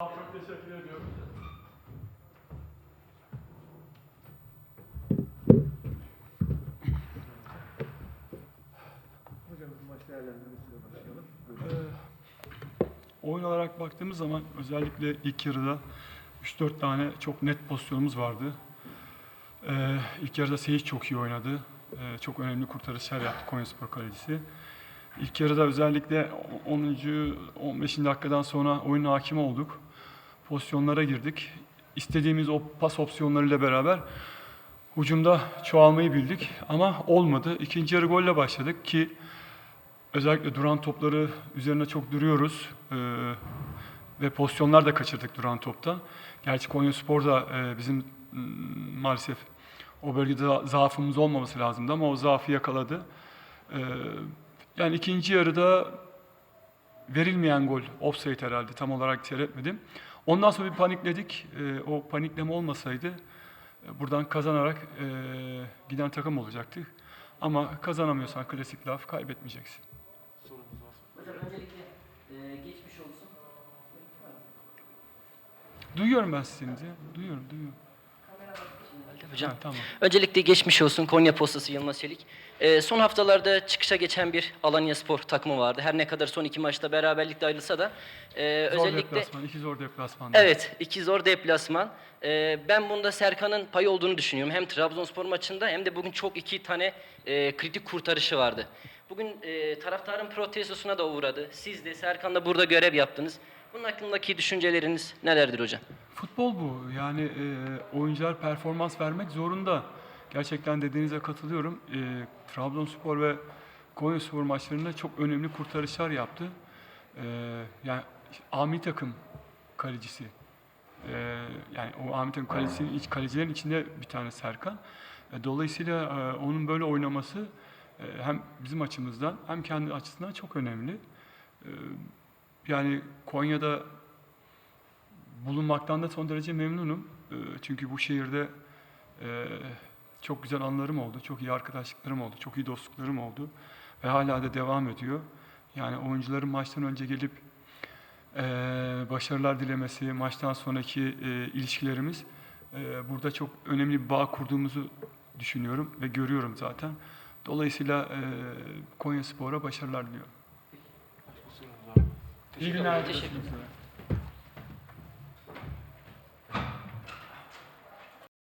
Çok teşekkür ediyorum. Hocamızın maç değerlendirmesiyle başlayalım. Ee, oyun olarak baktığımız zaman özellikle ilk yarıda 3-4 tane çok net pozisyonumuz vardı. Ee, ilk yarıda Seyit çok iyi oynadı. Ee, çok önemli kurtarışlar yaptı Konyaspor kalecisi. İlk yarıda özellikle 10. 15. dakikadan sonra oyun hakim olduk. Pozisyonlara girdik. İstediğimiz o pas opsiyonlarıyla beraber hücumda çoğalmayı bildik ama olmadı. İkinci yarı golle başladık ki Özellikle duran topları üzerine çok duruyoruz Ee, ve pozisyonlar da kaçırdık duran topta. Gerçi Konyaspor da e, bizim maalesef o bölgede za- zaafımız olmaması lazımdı ama o zaafı yakaladı. Ee, yani ikinci yarıda verilmeyen gol, offside herhalde tam olarak seyretmedim. Ondan sonra bir panikledik. Ee, o panikleme olmasaydı e, buradan kazanarak e, giden takım olacaktık. Ama kazanamıyorsan klasik laf kaybetmeyeceksin. Hocam öncelikle e, geçmiş olsun. Duyuyorum ben sizinizi. Duyuyorum, duyuyorum. Hocam. Ha, tamam. Öncelikle geçmiş olsun Konya Postası Yılmaz Çelik. E, son haftalarda çıkışa geçen bir Alanya Spor takımı vardı. Her ne kadar son iki maçta beraberlikle ayrılsa da e, Zor özellikle deplasman, iki zor deplasman. Evet, iki zor deplasman. Ee, ben bunda Serkan'ın payı olduğunu düşünüyorum. Hem Trabzonspor maçında hem de bugün çok iki tane e, kritik kurtarışı vardı. Bugün e, taraftarın protestosuna da uğradı. Siz de Serkan da burada görev yaptınız. Bunun hakkındaki düşünceleriniz nelerdir hocam? Futbol bu. Yani e, oyuncular performans vermek zorunda. Gerçekten dediğinize katılıyorum. E, Trabzonspor ve Konyaspor maçlarında çok önemli kurtarışlar yaptı. E, yani Ami takım kalecisi. E, yani o Ami takım kalecisinin, iç, kalecilerin içinde bir tane Serkan. E, dolayısıyla e, onun böyle oynaması e, hem bizim açımızdan hem kendi açısından çok önemli. E, yani Konya'da bulunmaktan da son derece memnunum. Ee, Çünkü bu şehirde e, çok güzel anılarım oldu, çok iyi arkadaşlıklarım oldu, çok iyi dostluklarım oldu ve hala da devam ediyor. Yani oyuncuların maçtan önce gelip e, başarılar dilemesi, maçtan sonraki e, ilişkilerimiz e, burada çok önemli bir bağ kurduğumuzu düşünüyorum ve görüyorum zaten. Dolayısıyla e, Konya Spor'a başarılar diliyorum. İyi günler. Teşekkür size.